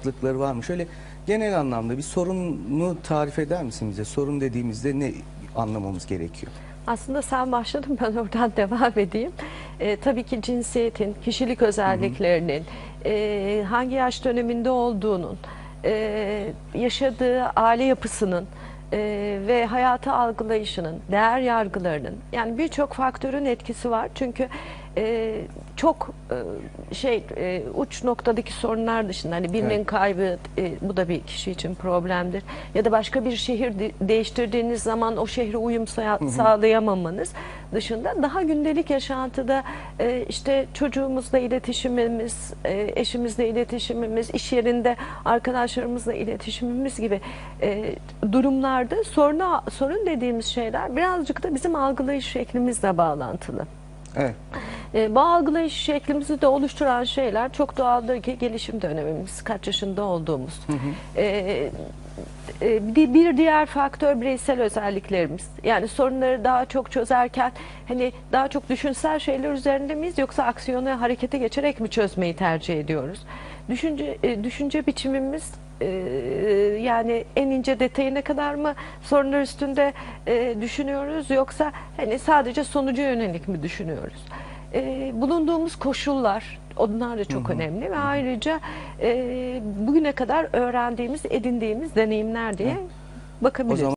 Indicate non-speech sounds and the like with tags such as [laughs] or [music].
farklılıkları var mı? Şöyle genel anlamda bir sorunu tarif eder misin bize? Sorun dediğimizde ne anlamamız gerekiyor? Aslında sen başladın ben oradan [laughs] devam edeyim. Ee, tabii ki cinsiyetin, kişilik özelliklerinin, e, hangi yaş döneminde olduğunun, e, yaşadığı aile yapısının e, ve hayatı algılayışının, değer yargılarının yani birçok faktörün etkisi var. Çünkü e, çok e, şey e, uç noktadaki sorunlar dışında hani birinin Evet. kaybı e, bu da bir kişi için problemdir. Ya da başka bir şehir de- değiştirdiğiniz zaman o şehre uyum sa- sağlayamamanız dışında daha gündelik yaşantıda e, işte çocuğumuzla iletişimimiz, e, eşimizle iletişimimiz, iş yerinde arkadaşlarımızla iletişimimiz gibi e, durumlarda soruna, sorun dediğimiz şeyler birazcık da bizim algılayış şeklimizle bağlantılı. Evet. E, bu algılayış şeklimizi de oluşturan şeyler çok doğaldır ki gelişim dönemimiz, kaç yaşında olduğumuz. E, e, bir, diğer faktör bireysel özelliklerimiz. Yani sorunları daha çok çözerken hani daha çok düşünsel şeyler üzerinde miyiz yoksa aksiyona harekete geçerek mi çözmeyi tercih ediyoruz? Düşünce e, düşünce biçimimiz e, yani en ince detayına kadar mı sorunlar üstünde e, düşünüyoruz yoksa hani sadece sonuca yönelik mi düşünüyoruz? E, bulunduğumuz koşullar onlar da çok önemli ve ayrıca e, bugüne kadar öğrendiğimiz, edindiğimiz deneyimler diye bakabiliriz. O zaman